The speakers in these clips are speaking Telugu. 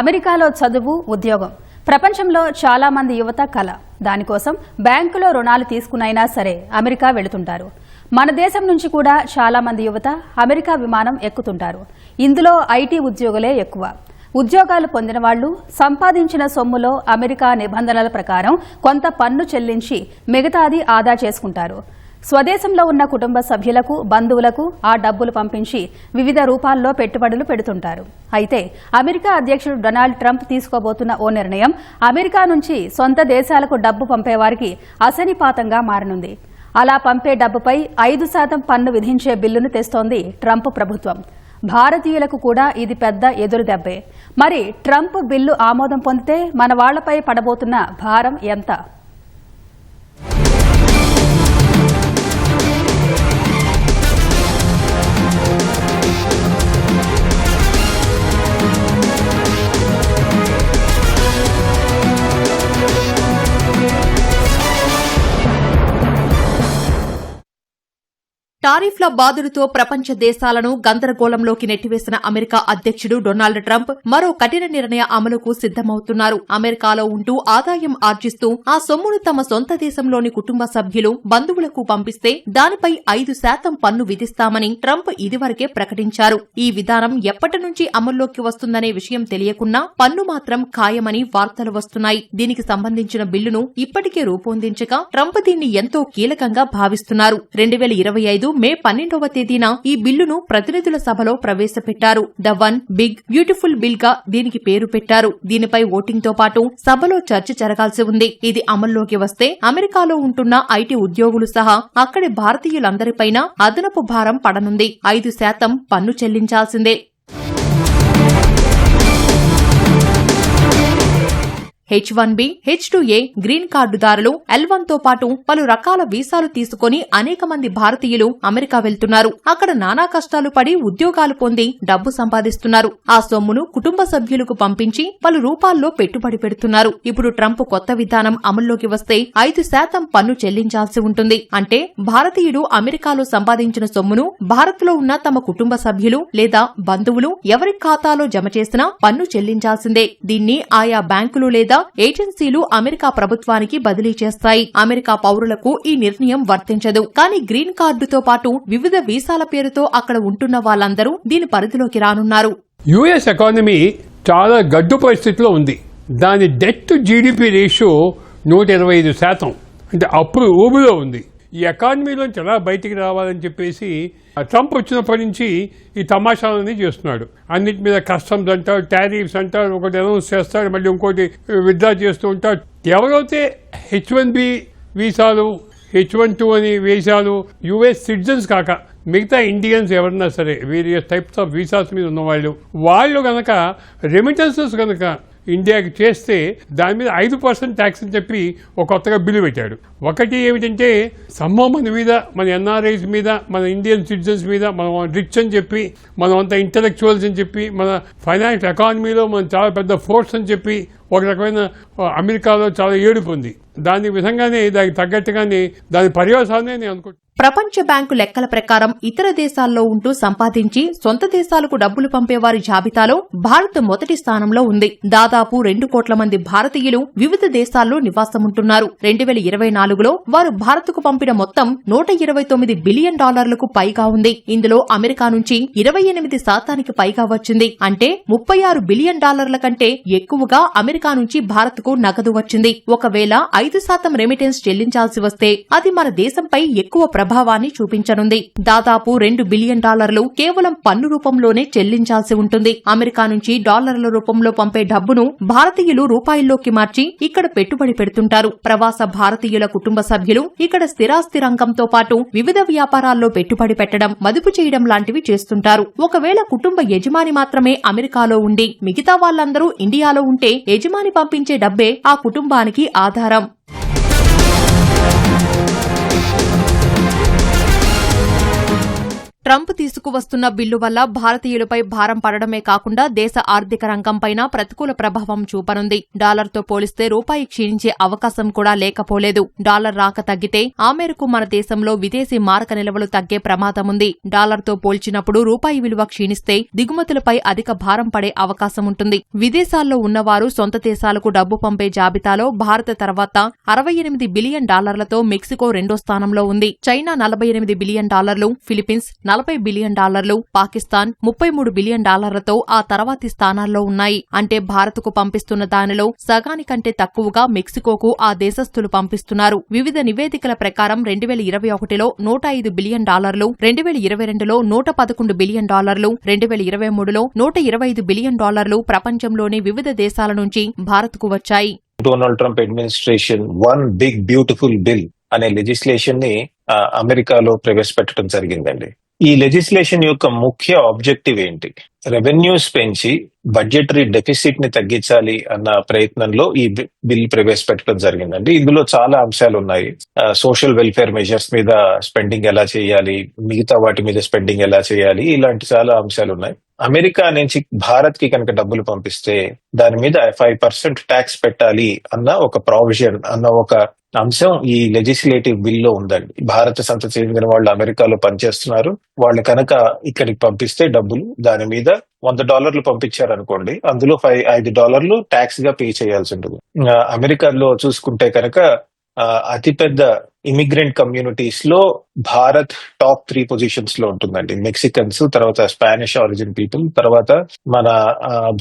అమెరికాలో చదువు ఉద్యోగం. ప్రపంచంలో చాలా మంది యువత కళ దానికోసం బ్యాంకులో రుణాలు తీసుకునైనా సరే అమెరికా వెళుతుంటారు. మన దేశం నుంచి కూడా చాలా మంది యువత అమెరికా విమానం ఎక్కుతుంటారు. ఇందులో ఐటీ ఉద్యోగులే ఎక్కువ. ఉద్యోగాలు పొందిన వాళ్ళు సంపాదించిన సొమ్ములో అమెరికా నిబంధనల ప్రకారం కొంత పన్ను చెల్లించి మిగతాది ఆదా చేసుకుంటారు. స్వదేశంలో ఉన్న కుటుంబ సభ్యులకు బంధువులకు ఆ డబ్బులు పంపించి వివిధ రూపాల్లో పెట్టుబడులు పెడుతుంటారు. అయితే అమెరికా అధ్యక్షుడు డొనాల్డ్ ట్రంప్ తీసుకోబోతున్న ఓ నిర్ణయం అమెరికా నుంచి సొంత దేశాలకు డబ్బు పంపేవారికి అసనిపాతంగా మారనుంది. అలా పంపే డబ్బుపై ఐదు శాతం పన్ను విధించే బిల్లును తెస్తోంది ట్రంప్ ప్రభుత్వం. భారతీయులకు కూడా ఇది పెద్ద ఎదురు దెబ్బే. మరి ట్రంప్ బిల్లు ఆమోదం పొందితే మన వాళ్ళపై పడబోతున్న భారం ఎంత? టారిఫ్ల బాధులతో ప్రపంచ దేశాలను గందరగోళంలోకి నెట్టివేసిన అమెరికా అధ్యక్షుడు డొనాల్డ్ ట్రంప్ మరో కఠిన నిర్ణయ అమలుకు సిద్దమవుతున్నారు అమెరికాలో ఉంటూ ఆదాయం ఆర్జిస్తూ ఆ సొమ్మును తమ సొంత దేశంలోని కుటుంబ సభ్యులు బంధువులకు పంపిస్తే దానిపై ఐదు శాతం పన్ను విధిస్తామని ట్రంప్ ఇదివరకే ప్రకటించారు. ఈ విధానం ఎప్పటి నుంచి అమల్లోకి వస్తుందనే విషయం తెలియకున్నా పన్ను మాత్రం ఖాయమని వార్తలు వస్తున్నాయి. దీనికి సంబంధించిన బిల్లును ఇప్పటికే రూపొందించగా ట్రంప్ దీన్ని ఎంతో కీలకంగా భావిస్తున్నారు. రెండు వేల ఇరవై ఐదు మే పన్నెండవ తేదీన ఈ బిల్లును ప్రతినిధుల సభలో ప్రవేశపెట్టారు. ద వన్ బిగ్ బ్యూటిఫుల్ బిల్గా దీనికి పేరు పెట్టారు. దీనిపై ఓటింగ్తో పాటు సభలో చర్చ జరగాల్సి ఉంది. ఇది అమల్లోకి వస్తే అమెరికాలో ఉంటున్న ఐటీ ఉద్యోగులు సహా అక్కడి భారతీయులందరిపైన అదనపు భారం పడనుంది. ఐదు శాతం పన్ను చెల్లించాల్సిందే. H one B H two A green కార్డుదారులు L వన్తో పాటు పలు రకాల వీసాలు తీసుకుని అనేక మంది భారతీయులు అమెరికా వెళ్తున్నారు. అక్కడ నానా కష్టాలు పడి ఉద్యోగాలు పొంది డబ్బు సంపాదిస్తున్నారు. ఆ సొమ్మును కుటుంబ సభ్యులకు పంపించి పలు రూపాల్లో పెట్టుబడి పెడుతున్నారు. ఇప్పుడు ట్రంప్ కొత్త విధానం అమల్లోకి వస్తే ఐదు శాతం పన్ను చెల్లించాల్సి ఉంటుంది. అంటే భారతీయుడు అమెరికాలో సంపాదించిన సొమ్మును భారత్లో ఉన్న తమ కుటుంబ సభ్యులు లేదా బంధువులు ఎవరి ఖాతాలో జమ చేసినా పన్ను చెల్లించాల్సిందే. దీన్ని ఆయా బ్యాంకులు లేదా ఏజెన్సీలు అమెరికా ప్రభుత్వానికి బదిలీ చేస్తాయి. అమెరికా పౌరులకు ఈ నిర్ణయం వర్తించదు. కానీ గ్రీన్ కార్డుతో పాటు వివిధ వీసాల పేరుతో అక్కడ ఉంటున్న వాళ్ళందరూ దీని పరిధిలోకి రానున్నారు. యుఎస్ ఎకానమీ చాలా గడ్డు పరిస్థితిలో ఉంది. దాని డెట్ టు జీడిపి రేషియో నూట ఇరవై ఐదు శాతం. అంటే అప్పుడు ఊబిలో ఉంది. ఈ ఎకానమీలోంచి ఎలా బయటికి రావాలని చెప్పేసి ఆ ట్రంప్ వచ్చినప్పటి నుంచి ఈ తమాషాలన్నీ చేస్తున్నాడు. అన్నిటి మీద కస్టమ్స్ అంటారు టారిఫ్స్ అంటారు ఒకటి అనౌన్స్ చేస్తాడు మళ్ళీ ఇంకోటి విత్డ్రా చేస్తూ ఉంటారు ఎవరైతే హెచ్ వన్ బి వీసాలు హెచ్ వన్ టూ అని వీసాలు యుఎస్ సిటిజన్స్ కాక మిగతా ఇండియన్స్ ఎవరన్నా సరే వేరియస్ టైప్స్ ఆఫ్ వీసాస్ మీద ఉన్నవాళ్ళు వాళ్ళు గనక రెమిటెన్సెస్ కనుక ఇండియాకి చేస్తే దాని మీద ఐదు పర్సెంట్ ట్యాక్స్ అని చెప్పి ఒక కొత్తగా బిల్లు పెట్టాడు. ఒకటి ఏమిటంటే సమ్మం మన మీద మన ఎన్ఆర్ఐస్ మీద మన ఇండియన్ సిటిజన్స్ మీద మనం రిచ్ అని చెప్పి మనం అంత ఇంటలెక్చువల్స్ అని చెప్పి మన ఫైనాన్షియల్ ఎకానమీలో మనం చాలా పెద్ద ఫోర్స్ అని చెప్పి ఒక రకమైన అమెరికాలో చాలా ఏడుపు ఉంది. దాని విధంగానే దానికి తగ్గట్టుగానే దాని పర్యవసానే నేను అనుకుంటున్నాను ప్రపంచ బ్యాంకు లెక్కల ప్రకారం ఇతర దేశాల్లో ఉంటూ సంపాదించి సొంత దేశాలకు డబ్బులు పంపేవారి జాబితాలో భారత్ మొదటి స్థానంలో ఉంది. దాదాపు రెండు కోట్ల మంది భారతీయులు వివిధ దేశాల్లో నివాసముంటున్నారు. రెండు వేల ఇరవై నాలుగులో వారు భారత్కు పంపిన మొత్తం నూట ఇరవై తొమ్మిది బిలియన్ డాలర్లకు పైగా ఉంది. ఇందులో అమెరికా నుంచి ఇరవై ఎనిమిది శాతానికి పైగా వచ్చింది. అంటే ముప్పై ఆరు బిలియన్ డాలర్ల కంటే ఎక్కువగా అమెరికా నుంచి భారత్కు నగదు వచ్చింది. ఒకవేళ ఐదు శాతం రెమిటెన్స్ చెల్లించాల్సి వస్తే అది మన దేశంపై ఎక్కువ ప్రభావాన్ని చూపించనుంది. దాదాపు రెండు బిలియన్ డాలర్లు కేవలం పన్ను రూపంలోనే చెల్లించాల్సి ఉంటుంది. అమెరికా నుంచి డాలర్ల రూపంలో పంపే డబ్బును భారతీయులు రూపాయల్లోకి మార్చి ఇక్కడ పెట్టుబడి పెడుతుంటారు. ప్రవాస భారతీయుల కుటుంబ సభ్యులు ఇక్కడ స్థిరాస్తి రంగంతో పాటు వివిధ వ్యాపారాల్లో పెట్టుబడి పెట్టడం మదుపు చేయడం లాంటివి చేస్తుంటారు. ఒకవేళ కుటుంబ యజమాని మాత్రమే అమెరికాలో ఉండి మిగతా వాళ్ళందరూ ఇండియాలో ఉంటే యజమాని పంపించే డబ్బే ఆ కుటుంబానికి ఆధారం. ట్రంప్ తీసుకువస్తున్న బిల్లు వల్ల భారతీయులపై భారం పడడమే కాకుండా దేశ ఆర్థిక రంగంపైన ప్రతికూల ప్రభావం చూపనుంది. డాలర్తో పోలిస్తే రూపాయి క్షీణించే అవకాశం కూడా లేకపోలేదు. డాలర్ రాక తగ్గితే ఆ మేరకు మన దేశంలో విదేశీ మారక నిల్వలు తగ్గే ప్రమాదముంది. డాలర్తో పోల్చినప్పుడు రూపాయి విలువ క్షీణిస్తే దిగుమతులపై అధిక భారం పడే అవకాశం ఉంటుంది విదేశాల్లో ఉన్నవారు సొంత దేశాలకు డబ్బు పంపే జాబితాలో భారత తర్వాత అరవై ఎనిమిది బిలియన్ డాలర్లతో మెక్సికో రెండో స్థానంలో ఉంది. చైనా నలభై ఎనిమిది బిలియన్ డాలర్లు ఫిలిప్పీన్స్ నలభై బిలియన్ డాలర్లు పాకిస్తాన్ ముప్పై మూడు బిలియన్ డాలర్లతో ఆ తర్వాతి స్థానాల్లో ఉన్నాయి. అంటే భారత్కు పంపిస్తున్న దానిలో సగానికంటే తక్కువగా మెక్సికోకు ఆ దేశస్థులు పంపిస్తున్నారు. వివిధ నివేదికల ప్రకారం రెండు వేల ఇరవై ఒకటిలో నూట ఐదు బిలియన్ డాలర్లు రెండు వేల ఇరవై రెండులో నూట పదకొండు బిలియన్ డాలర్లు రెండు వేల ఇరవై మూడులో నూట ఇరవై ఐదు బిలియన్ డాలర్లు ప్రపంచంలోని వివిధ దేశాల నుంచి భారత్కు వచ్చాయి. Donald Trump administration one big beautiful bill అనే లెజిస్లేషన్ని అమెరికాలో ప్రవేశపెట్టడం జరిగిందండి. ఈ లెజిస్లేషన్ యొక్క ముఖ్య ఆబ్జెక్టివ్ ఏంటి? రెవెన్యూస్ పెంచి బడ్జెటరీ డెఫిసిట్ని తగ్గించాలి అన్న ప్రయత్నంలో ఈ బి- బిల్ ప్రవేశపెట్టడం జరిగిందండి. ఇందులో చాలా అంశాలు ఉన్నాయి సోషల్ వెల్ఫేర్ మెజర్స్ మీద స్పెండింగ్ ఎలా చేయాలి మిగతా వాటి మీద స్పెండింగ్ ఎలా చేయాలి ఇలాంటి చాలా అంశాలు ఉన్నాయి అమెరికా నుంచి భారత్కి కనుక డబ్బులు పంపిస్తే దాని మీద ఫైవ్ పర్సెంట్ ట్యాక్స్ పెట్టాలి అన్న ఒక ప్రావిజన్ అన్న ఒక అంశం ఈ లెజిస్లేటివ్ బిల్లో ఉందండి. భారత సంతతి చెందిన వాళ్ళు అమెరికాలో పనిచేస్తున్నారు. వాళ్ళు కనుక ఇక్కడికి పంపిస్తే డబ్బులు దాని మీద వంద డాలర్లు పంపించారనుకోండి అందులో ఫైవ్ ఐదు డాలర్లు ట్యాక్స్గా పే చేయాల్సి ఉంటుంది. అమెరికాలో చూసుకుంటే కనుక అతిపెద్ద ఇమిగ్రెంట్ కమ్యూనిటీస్లో భారత్ టాప్ త్రీ పొజిషన్స్లో ఉంటుందండి. మెక్సికన్స్ తర్వాత స్పానిష్ ఆరిజిన్ పీపుల్ తర్వాత మన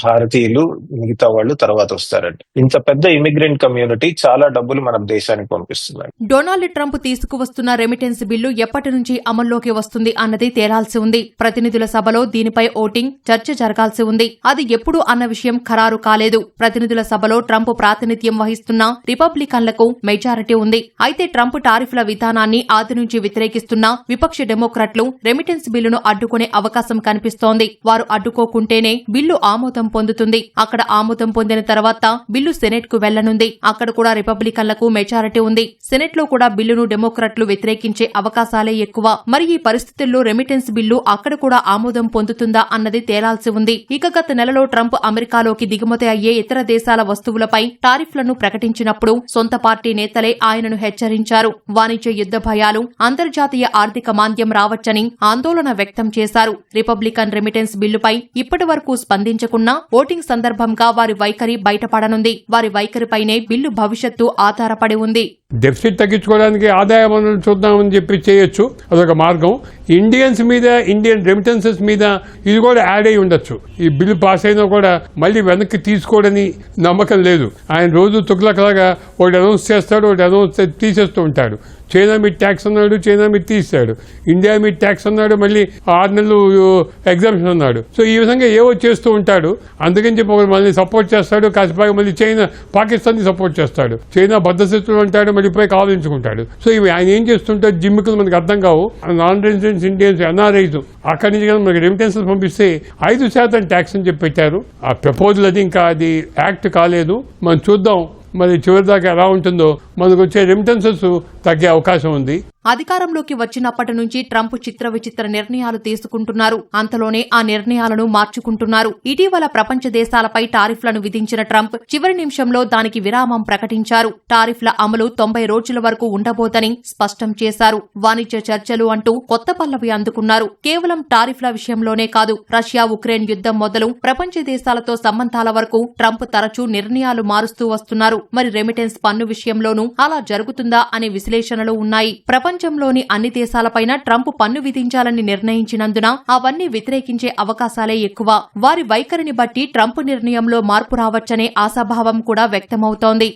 భారతీయులు మిగతా వాళ్ళు తర్వాత వస్తారండి. ఇంత పెద్ద ఇమిగ్రెంట్ కమ్యూనిటీ చాలా డబ్బులు మన దేశానికి పంపిస్తున్నారు డొనాల్డ్ ట్రంప్ తీసుకువస్తున్న రెమిటెన్స్ బిల్లు ఎప్పటి నుంచి అమల్లోకి వస్తుంది అన్నది తేలాల్సి ఉంది. ప్రతినిధుల సభలో దీనిపై ఓటింగ్ చర్చ జరగాల్సి ఉంది. అది ఎప్పుడు అన్న విషయం ఖరారు కాలేదు. ప్రతినిధుల సభలో ట్రంప్ ప్రాతినిధ్యం వహిస్తున్న రిపబ్లికన్లకు మెజారిటీ ఉంది. అయితే ట్రంప్ టారిఫ్ల విధానాన్ని ఆది నుంచి వ్యతిరేకిస్తున్న విపక్ష డెమోక్రాట్లు రెమిటెన్స్ బిల్లును అడ్డుకునే అవకాశం కనిపిస్తోంది. వారు అడ్డుకోకుంటేనే బిల్లు ఆమోదం పొందుతుంది. అక్కడ ఆమోదం పొందిన తర్వాత బిల్లు సెనెట్కు వెళ్ళనుంది. అక్కడ కూడా రిపబ్లికన్లకు మెజారిటీ ఉంది. సెనెట్లో కూడా బిల్లును డెమోక్రాట్లు వ్యతిరేకించే అవకాశాలే ఎక్కువ. మరి ఈ పరిస్థితుల్లో రెమిటెన్స్ బిల్లు అక్కడ కూడా ఆమోదం పొందుతుందా అన్నది తేలాల్సి ఉంది. ఇక గత నెలలో ట్రంప్ అమెరికాలోకి దిగుమతి అయ్యే ఇతర దేశాల వస్తువులపై టారిఫ్లను ప్రకటించినప్పుడు సొంత పార్టీ నేతలే ఆయనను హెచ్చరించారు. వాణిజ్య యుద్ధ భయాలు అంతర్జాతీయ ఆర్థిక మాంద్యం రావచ్చని ఆందోళన వ్యక్తం చేశారు. రిపబ్లికన్ రెమిటెన్స్ బిల్లుపై ఇప్పటి వరకు స్పందించకున్నా ఓటింగ్ సందర్భంగా వారి వైఖరి బయటపడనుంది. వారి వైఖరిపైనే బిల్లు భవిష్యత్తు ఆధారపడి ఉంది. డెఫిసిట్ తగ్గించుకోవడానికి ఆదాయ వనరులు చూద్దామని చెప్పి చేయొచ్చు. అదొక మార్గం. ఇండియన్స్ మీద ఇండియన్ రెమిటెన్సెస్ మీద ఇది కూడా యాడ్ అయి ఉండొచ్చు. ఈ బిల్లు పాస్ అయినా కూడా మళ్ళీ వెనక్కి తీసుకోడని నమ్మకం లేదు. ఆయన రోజు తుగ్లకలాగా ఒకటి అనౌన్స్ చేస్తాడు ఒకటి అనౌన్స్ తీసేస్తూ ఉంటాడు. చైనా మీద ట్యాక్స్ అన్నాడు చైనా మీద తీశాడు. ఇండియా మీద ట్యాక్స్ అన్నాడు మళ్ళీ ఆరు నెలలు ఎగ్జామ్షన్ అన్నాడు. సో ఈ విధంగా ఏవో చేస్తూ ఉంటాడు. అందుకని చెప్పి ఒకరు మళ్ళీ సపోర్ట్ చేస్తాడు. కాసేపాగా మళ్ళీ చైనా పాకిస్తాన్ సపోర్ట్ చేస్తాడు. చైనా బద్దశత్రులు అంటాడు మళ్ళీ పోయి కావాలించుకుంటాడు సో ఇవి ఆయన ఏం చేస్తుంటే జిమ్మికలు మనకి అర్థం కావు. Non residence Indians NRIs. అక్కడి నుంచి కానీ మనకి రెమిటెన్సెస్ పంపిస్తే ఐదు శాతం ట్యాక్స్ అని చెప్పి పెట్టారు. ఆ ప్రపోజల్ అది ఇంకా అది యాక్ట్ కాలేదు. మనం చూద్దాం. మరి చివరిదాకా ఎలా ఉంటుందో మనకు వచ్చే రెమిటెన్సెస్ తగ్గే అవకాశం ఉంది. అధికారంలోకి వచ్చినప్పటి నుంచి ట్రంప్ చిత్ర విచిత్ర నిర్ణయాలు తీసుకుంటున్నారు. అంతలోనే ఆ నిర్ణయాలను మార్చుకుంటున్నారు. ఇటీవల ప్రపంచ దేశాలపై టారిఫ్లను విధించిన ట్రంప్ చివరి నిమిషంలో దానికి విరామం ప్రకటించారు. టారిఫ్ల అమలు తొంభై రోజుల వరకు ఉండబోదని స్పష్టం చేశారు. వాణిజ్య చర్చలు అంటూ కొత్త పల్లవి అందుకున్నారు. కేవలం టారిఫ్ల విషయంలోనే కాదు రష్యా ఉక్రెయిన్ యుద్ధం మొదలు ప్రపంచ దేశాలతో సంబంధాల వరకు ట్రంప్ తరచూ నిర్ణయాలు మారుస్తూ వస్తున్నారు. మరి రెమిటెన్స్ పన్ను విషయంలోనూ అలా జరుగుతుందా అనే విశ్లేషణలు ఉన్నాయి. ప్రపంచ ప్రపంచంలోని అన్ని దేశాలపైన ట్రంప్ పన్ను విధించాలని నిర్ణయించినందున అవన్నీ వ్యతిరేకించే అవకాశాలే ఎక్కువ. వారి వైఖరిని బట్టి ట్రంప్ నిర్ణయంలో మార్పు రావచ్చనే ఆశాభావం కూడా వ్యక్తమవుతోంది.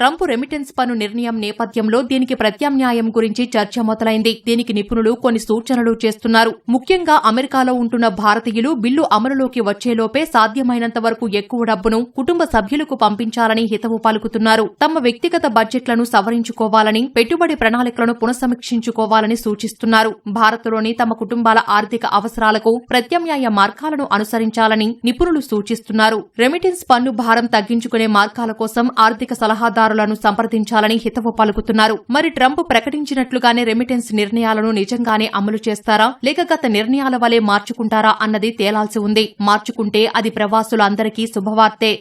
ట్రంప్ రెమిటెన్స్ పన్ను నిర్ణయం నేపథ్యంలో దీనికి ప్రత్యామ్నాయం గురించి చర్చ మొదలైంది. దీనికి నిపుణులు కొన్ని సూచనలు చేస్తున్నారు. ముఖ్యంగా అమెరికాలో ఉంటున్న భారతీయులు బిల్లు అమలులోకి వచ్చేలోపే సాధ్యమైనంత వరకు ఎక్కువ డబ్బును కుటుంబ సభ్యులకు పంపించాలని హితవు పలుకుతున్నారు. తమ వ్యక్తిగత బడ్జెట్లను సవరించుకోవాలని పెట్టుబడి ప్రణాళికలను పునఃసమీక్షించుకోవాలని సూచిస్తున్నారు. భారత్లోని తమ కుటుంబాల ఆర్థిక అవసరాలకు ప్రత్యామ్నాయ మార్గాలను అనుసరించాలని నిపుణులు సూచిస్తున్నారు. రెమిటెన్స్ పన్ను భారం తగ్గించుకునే మార్గాల కోసం ఆర్థిక సలహాదారు అధికారులను సంప్రదించాలని హితవు పలుకుతున్నారు. మరి ట్రంప్ ప్రకటించినట్లుగానే రెమిటెన్స్ నిర్ణయాలను నిజంగానే అమలు చేస్తారా? లేక గత నిర్ణయాల వలె మార్చుకుంటారా అన్నది తేలాల్సి ఉంది. మార్చుకుంటే అది ప్రవాసులందరికీ శుభవార్తే.